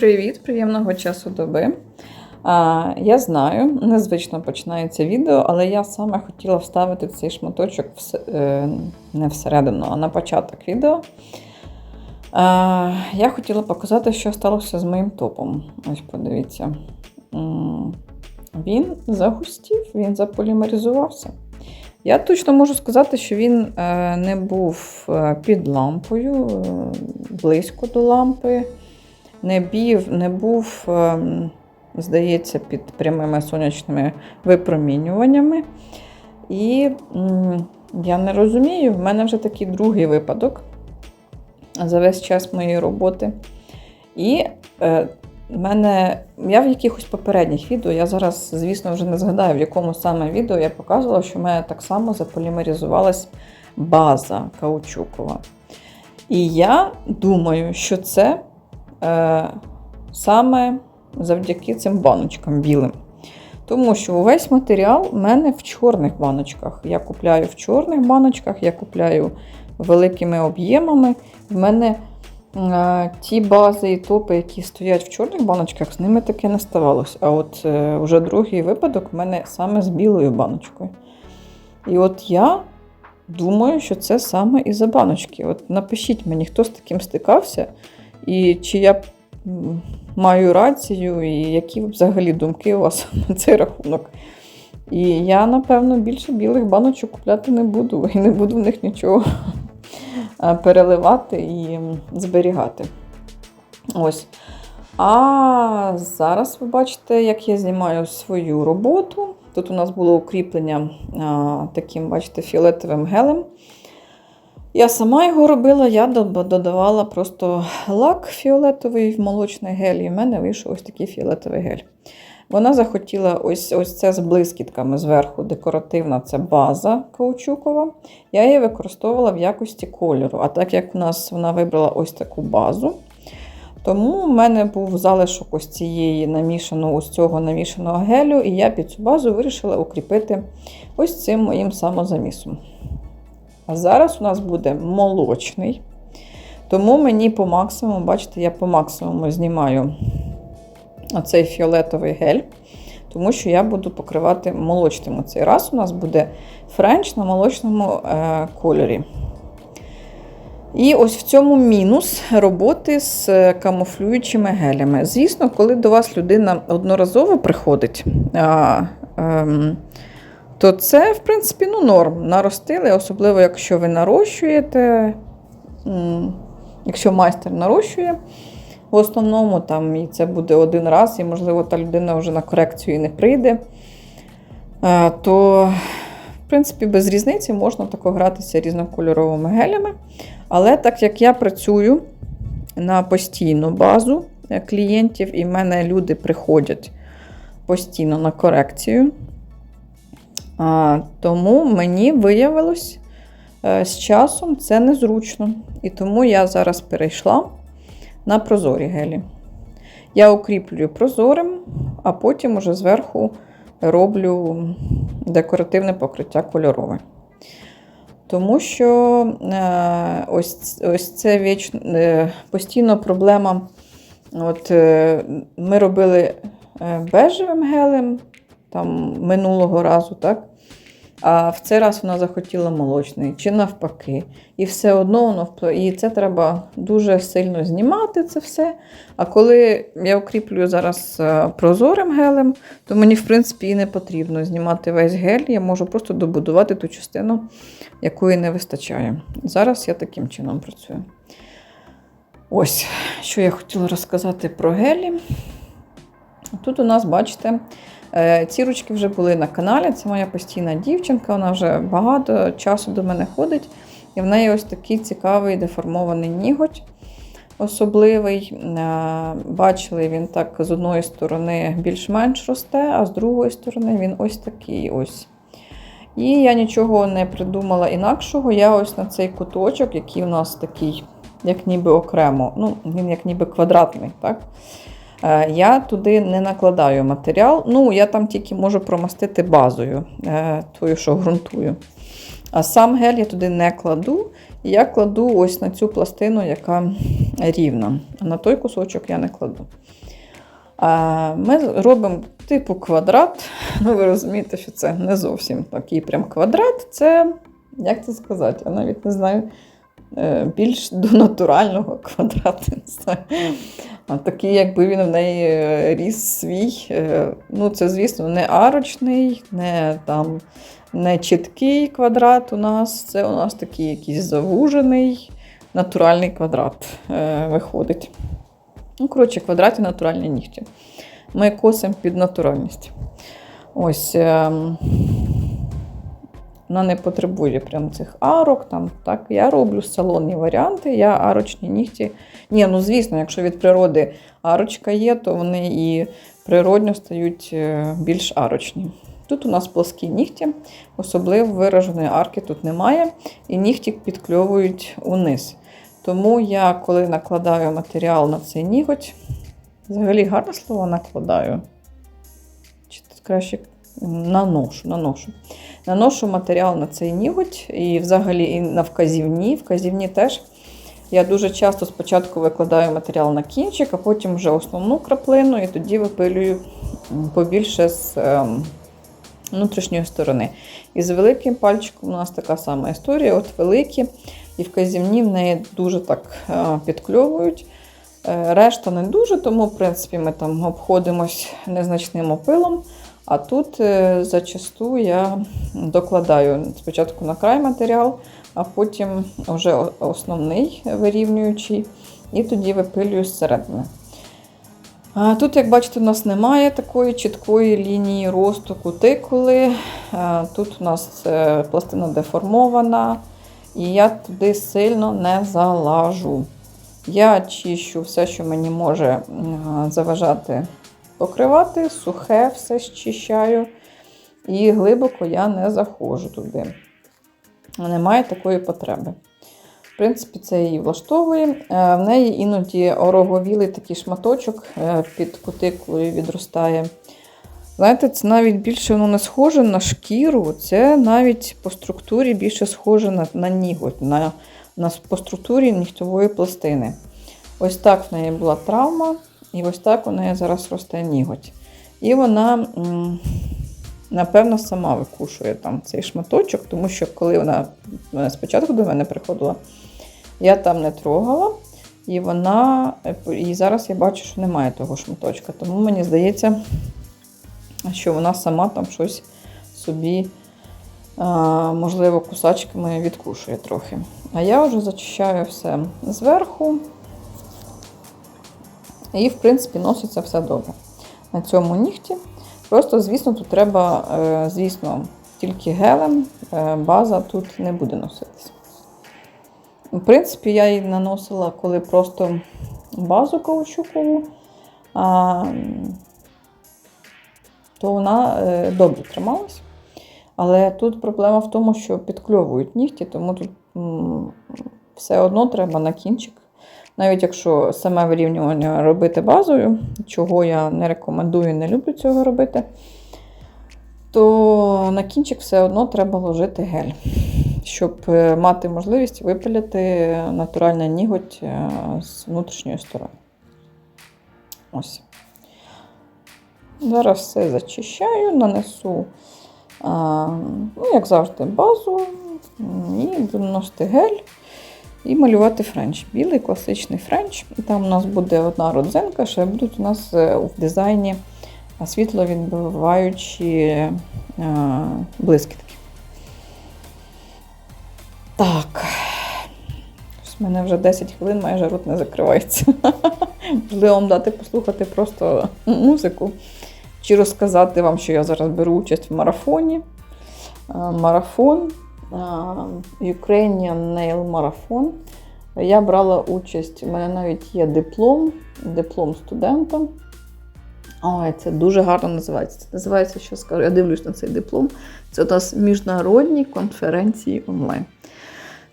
Привіт, приємного часу доби. А, я знаю, незвично починається відео, але я саме хотіла вставити цей шматочок вс- е, не всередину, а на початок відео. А, я хотіла показати, що сталося з моїм топом. Ось подивіться. Він загустів, він заполімеризувався. Я точно можу сказати, що він е, не був е, під лампою, е, близько до лампи не бів, не був, ем, здається, під прямими сонячними випромінюваннями. І я не розумію, в мене вже такий другий випадок за весь час моєї роботи. І е, в мене, я в якихось попередніх відео, я зараз, звісно, вже не згадаю, в якому саме відео я показувала, що в мене так само заполімеризувалась база каучукова. І я думаю, що це саме завдяки цим баночкам білим. Тому що увесь матеріал в мене в чорних баночках. Я купляю в чорних баночках, я купляю великими об'ємами. В мене е, ті бази і топи, які стоять в чорних баночках, з ними таке не ставалося. А от е, вже другий випадок в мене саме з білою баночкою. І от я думаю, що це саме із-за баночки. От напишіть мені, хто з таким стикався, і чи я маю рацію, і які взагалі думки у вас на цей рахунок. І я, напевно, більше білих баночок купляти не буду, і не буду в них нічого переливати і зберігати. Ось. А зараз ви бачите, як я знімаю свою роботу. Тут у нас було укріплення а, таким, бачите, фіолетовим гелем. Я сама його робила, я додавала просто лак фіолетовий в молочний гель, і в мене вийшов ось такий фіолетовий гель. Вона захотіла ось, ось це з блискітками зверху, декоративна це база каучукова. Я її використовувала в якості кольору. А так як у нас вона вибрала ось таку базу, тому в мене був залишок ось цієї намішаного, ось цього намішаного гелю, і я під цю базу вирішила укріпити ось цим моїм самозамісом. А зараз у нас буде молочний. Тому мені по максимуму, бачите, я по максимуму знімаю оцей фіолетовий гель, тому що я буду покривати молочним. Цей раз у нас буде френч на молочному е, кольорі. І ось в цьому мінус роботи з е, камуфлюючими гелями. Звісно, коли до вас людина одноразово приходить, а, ем, то це, в принципі, ну, норм. Наростили, особливо, якщо ви нарощуєте, якщо майстер нарощує. В основному там і це буде один раз, і, можливо, та людина вже на корекцію не прийде. Е, То, в принципі, без різниці можна тако гратися різнокольоровими гелями. Але так як я працюю на постійну базу е, клієнтів, і в мене люди приходять постійно на корекцію, тому мені виявилось е, з часом це незручно. І тому я зараз перейшла на прозорі гелі. Я укріплюю прозорим, а потім уже зверху роблю декоративне покриття кольорове. Тому що е, ось, ось це віч, е, постійно проблема. От, ми робили бежевим гелем там, минулого разу, так? А в цей раз вона захотіла молочний чи навпаки. І все одно воно впливає. І це треба дуже сильно знімати це все. А коли я укріплюю зараз е, прозорим гелем, то мені, в принципі, і не потрібно знімати весь гель. Я можу просто добудувати ту частину, якої не вистачає. Зараз я таким чином працюю. Ось, що я хотіла розказати про гелі. Тут у нас, бачите, ці ручки вже були на каналі. Це моя постійна дівчинка, вона вже багато часу до мене ходить. І в неї ось такий цікавий деформований ніготь особливий. Е, Бачили, він так з одної сторони більш-менш росте, а з другої сторони він ось такий ось. І я нічого не придумала інакшого. Я ось на цей куточок, який у нас такий, як ніби окремо, ну, він як ніби квадратний. так? Е, Я туди не накладаю матеріал. Ну, я там тільки можу промастити базою, е, тою, що ґрунтую. А сам гель я туди не кладу. Я кладу ось на цю пластину, яка рівна. На той кусочок я не кладу. Ми робимо типу квадрат. Ну, ви розумієте, що це не зовсім такий прям квадрат. Це, як це сказати, я навіть не знаю, е, більш до натурального квадрата. Такий, якби він в неї е, ріс свій. Е, Ну, це, звісно, не арочний, не там не чіткий квадрат у нас. Це у нас такий якийсь завужений натуральний квадрат е, виходить. Ну, коротше, квадраті натуральні нігті. Ми косимо під натуральність. Ось. Вона не потребує прям цих арок. Там, так, Я роблю салонні варіанти, я арочні нігті. Ні, ну звісно, якщо від природи арочка є, то вони і природньо стають е, більш арочні. Тут у нас плоскі нігті, особливо вираженої арки тут немає, і нігті підкльовують униз. Тому я, коли накладаю матеріал на цей ніготь, взагалі гарне слово накладаю. Чи тут краще наношу, наношу. Наношу матеріал на цей ніготь і взагалі і на вказівні. Вказівні теж. Я дуже часто спочатку викладаю матеріал на кінчик, а потім вже основну краплину, і тоді випилюю побільше з ем, внутрішньої сторони. І з великим пальчиком у нас така сама історія. От великі і вказівні в неї дуже так е, підкльовують. Е, решта не дуже, тому, в принципі, ми там обходимось незначним опилом. А тут е, зачасту я докладаю спочатку на край матеріал, а потім вже основний вирівнюючий, і тоді випилюю зсередини. Тут, як бачите, у нас немає такої чіткої лінії росту кутикули. Тут у нас е, пластина деформована, і я туди сильно не залажу. Я чищу все, що мені може заважати покривати, сухе все щищаю. І глибоко я не заходжу туди. Немає такої потреби. В принципі, це її влаштовує. Е, в неї іноді ороговілий такий шматочок е, під кутикулою відростає. Знаєте, це навіть більше воно не схоже на шкіру, це навіть по структурі більше схоже на на ніготь, на, на, по структурі нігтової пластини. Ось так в неї була травма, і ось так у неї зараз росте ніготь. І вона, напевно, сама викушує там цей шматочок, тому що коли вона спочатку до мене приходила, я там не трогала. І вона, і зараз я бачу, що немає того шматочка. Тому мені здається, що вона сама там щось собі, можливо, кусачками відкушує трохи. А я вже зачищаю все зверху. І, в принципі, носиться все добре. На цьому нігті. Просто, звісно, тут треба, е, звісно, тільки гелем, е, база тут не буде носитися. В принципі, я її наносила, коли просто базу каучукову, а, то вона е, добре трималась. Але тут проблема в тому, що підкльовують нігті, тому тут все одно треба на кінчик навіть якщо саме вирівнювання робити базою, чого я не рекомендую, не люблю цього робити, то на кінчик все одно треба ложити гель, щоб е, мати можливість випиляти натуральний ніготь е, з внутрішньої сторони. Ось. Зараз все зачищаю, нанесу, ну, як завжди, базу і буду наносити гель. І малювати френч. Білий класичний френч. І там у нас буде одна родзинка, ще будуть у нас е, в дизайні світловідбиваючі е, блискітки. Так. У мене вже 10 хвилин майже рот не закривається. Можливо, вам дати послухати просто музику. Чи розказати вам, що я зараз беру участь в марафоні. Е, марафон Ukrainian Nail Marathon. Я брала участь, у мене навіть є диплом, диплом студента. Ой, це дуже гарно називається. Це називається, що скажу, я дивлюсь на цей диплом. Це у нас міжнародні конференції онлайн.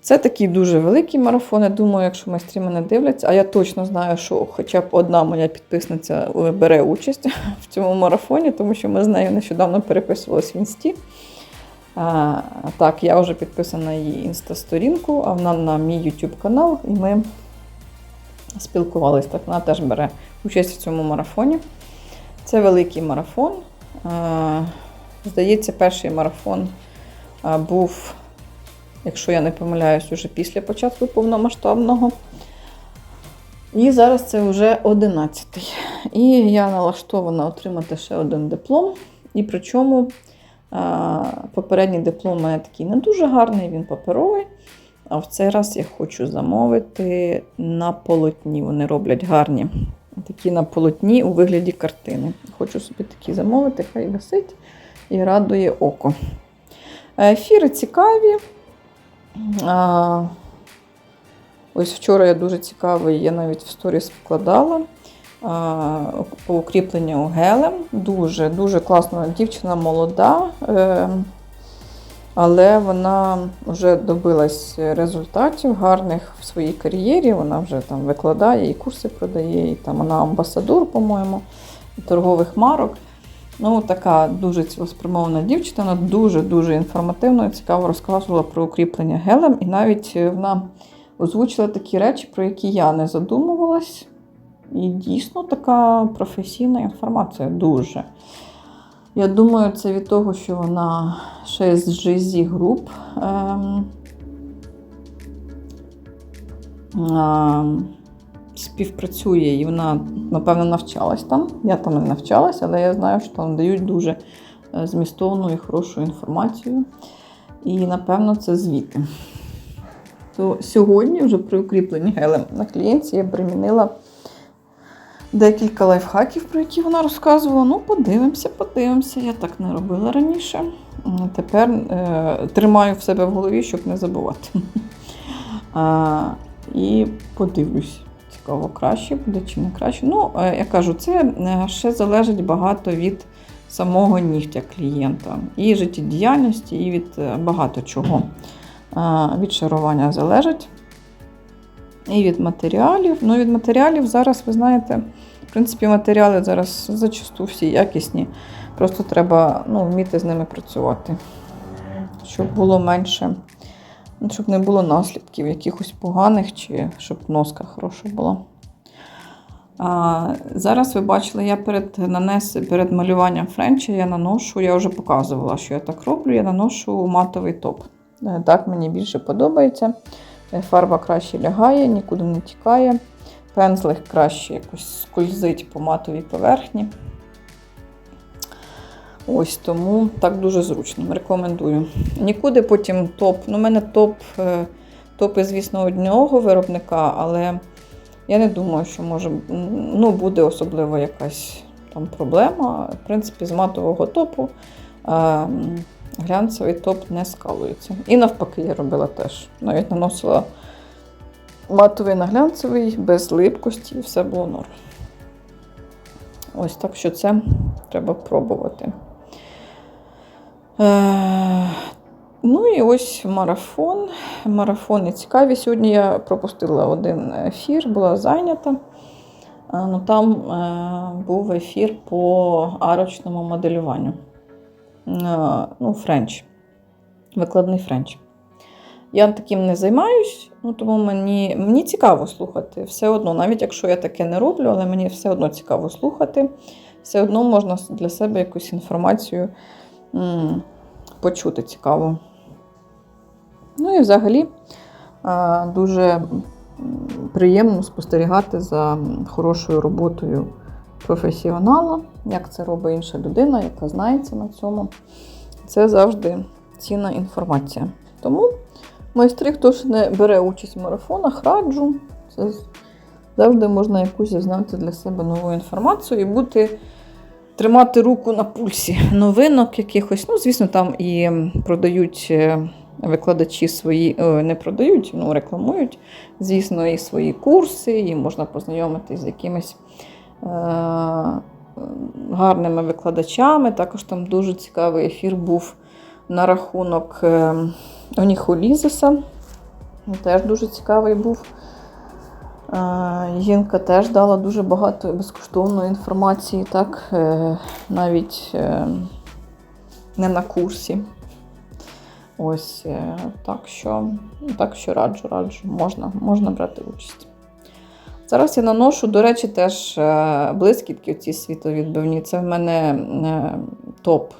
Це такий дуже великий марафон. Я думаю, якщо майстри мене дивляться, а я точно знаю, що хоча б одна моя підписниця бере участь в цьому марафоні, тому що ми з нею нещодавно переписувалися в інсті. Так, я вже підписана на її інста-сторінку, а вона на мій YouTube канал, і ми спілкувалися. Так, вона теж бере участь в цьому марафоні. Це великий марафон. Здається, перший марафон був, якщо я не помиляюсь, уже після початку повномасштабного. І зараз це вже 11-й. І я налаштована отримати ще один диплом. І причому попередній диплом у мене такий не дуже гарний, він паперовий. А в цей раз я хочу замовити на полотні. Вони роблять гарні такі на полотні у вигляді картини. Хочу собі такі замовити, хай висить і радує око. Ефіри цікаві. Ось вчора я дуже цікавий, я навіть в сторіс вкладала по укріпленню гелем. Дуже дуже класна дівчина, молода, е, але вона вже добилась результатів гарних в своїй кар'єрі. Вона вже там викладає і курси продає, і там вона амбасадор, по-моєму, торгових марок. Ну, така дуже цілеспрямована дівчина, вона дуже-дуже інформативно і цікаво розказувала про укріплення гелем. І навіть вона озвучила такі речі, про які я не задумувалась. І дійсно така професійна інформація дуже. Я думаю, це від того, що вона ще з GZ Group ем, ем, співпрацює і вона, напевно, навчалась там. Я там не навчалась, але я знаю, що там дають дуже е, змістовну і хорошу інформацію. І, напевно, це звіти. То сьогодні, вже при укріпленні гелем на клієнті, я примінила декілька лайфхаків, про які вона розказувала. Ну, подивимося, подивимося. Я так не робила раніше. Тепер е, тримаю в себе в голові, щоб не забувати. А, І подивлюсь. Цікаво, краще буде чи не краще. Ну, е, я кажу, це е, ще залежить багато від самого нігтя клієнта, і життєдіяльності, і від е, багато чого. Від шарування залежить. І від матеріалів. Ну, від матеріалів зараз, ви знаєте, принципі, матеріали зараз зачасту всі якісні. Просто треба ну, вміти з ними працювати, щоб було менше, ну, щоб не було наслідків якихось поганих, чи щоб носка хороша була. А, Зараз ви бачили, я перед нанес, перед малюванням френча я наношу, я вже показувала, що я так роблю, я наношу матовий топ. Е, Так мені більше подобається. Е, Фарба краще лягає, нікуди не тікає. Пензлик краще якось скользить по матовій поверхні. Ось тому так дуже зручно. Рекомендую. Нікуди потім топ. Ну, у мене топ, е, топи, звісно, одного виробника, але я не думаю, що може ну, буде особливо якась там проблема. В принципі, з матового топу е, глянцевий топ не скалується. І навпаки, я робила теж. Навіть наносила матовий на глянцевий, без липкості, все було норм. Ось так що це треба пробувати. Е, Ну і ось марафон. Марафони цікаві. Сьогодні я пропустила один ефір, була зайнята. Е, Ну, Там е, був ефір по арочному моделюванню. Е, ну, френч. Викладний френч. Я таким не займаюсь, ну, тому мені мені цікаво слухати. Все одно, навіть якщо я таке не роблю, але мені все одно цікаво слухати. Все одно можна для себе якусь інформацію м, почути цікаво. Ну і взагалі а, дуже приємно спостерігати за хорошою роботою професіонала, як це робить інша людина, яка знається на цьому. Це завжди цінна інформація. Тому майстри, хто ж не бере участь в марафонах, раджу. Це завжди можна якусь знати для себе нову інформацію і бути. Тримати руку на пульсі новинок якихось. Ну, звісно, там і продають е, викладачі свої, е, не продають, ну, рекламують, звісно, і свої курси, і можна познайомитися з якимись е- гарними викладачами. Також там дуже цікавий ефір був на рахунок е- Оніхолізиса. Теж дуже цікавий був. Жінка теж дала дуже багато безкоштовної інформації, так, е, навіть е, не на курсі. Ось е, так що, так що раджу, раджу, можна, можна брати участь. Зараз я наношу, до речі, теж е, блискітки ці світловідбивні. Це в мене е, топ.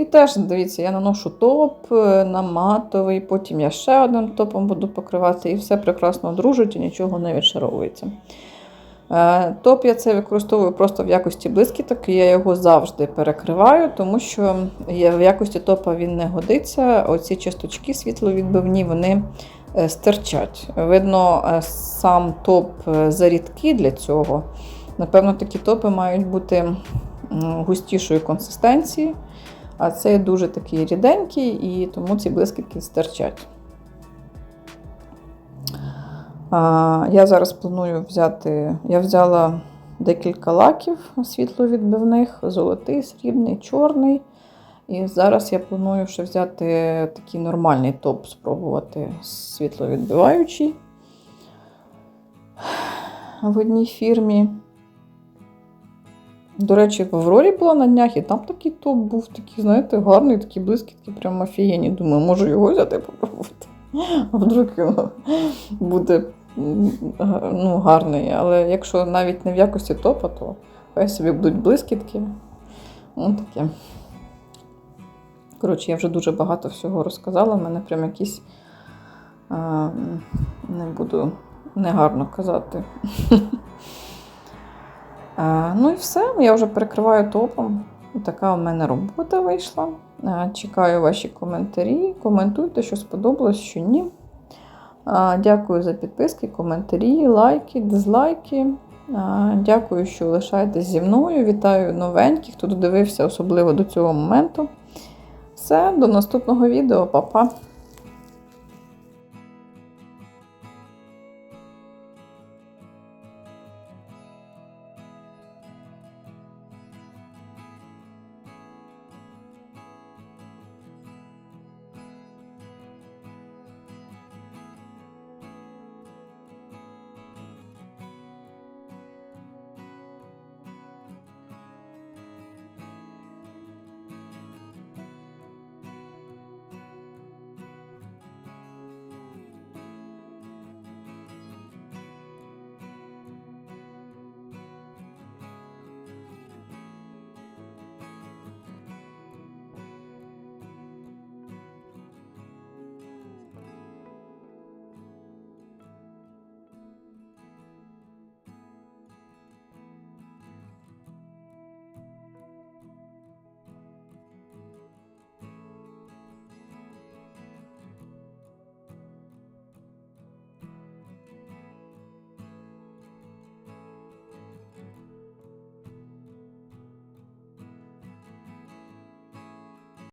І теж, дивіться, я наношу топ е, на матовий, потім я ще одним топом буду покривати, і все прекрасно одружують і нічого не відшаровується. Е, Топ я це використовую просто в якості блискіток, і я його завжди перекриваю, тому що в якості топа він не годиться. Оці часточки світловідбивні вони е, стирчать. Видно, сам топ зарідкий для цього. Напевно, такі топи мають бути густішої консистенції, а цей дуже такий ріденький, і тому ці блискітки стирчать. А, Я зараз планую взяти. Я взяла декілька лаків світловідбивних: золотий, срібний, чорний. І зараз я планую ще взяти такий нормальний топ, спробувати світловідбиваючий в одній фірмі. До речі, в Аврорі була на днях, і там такий топ був, такий, знаєте, гарний, такі блискітки, прямо офігенні. Думаю, можу його взяти і попробувати. А вдруг буде ну, гарний. Але якщо навіть не в якості топа, то хай собі будуть блискітки. Ну, таке. Коротше, я вже дуже багато всього розказала. У мене прям якісь. А, не буду негарно казати. А, ну і все, я вже перекриваю топом. Така у мене робота вийшла. Чекаю ваші коментарі. Коментуйте, що сподобалось, що ні. Дякую за підписки, коментарі, лайки, дизлайки. Дякую, що лишаєтесь зі мною. Вітаю новеньких, хто додивився особливо до цього моменту. Все, до наступного відео, Па-па!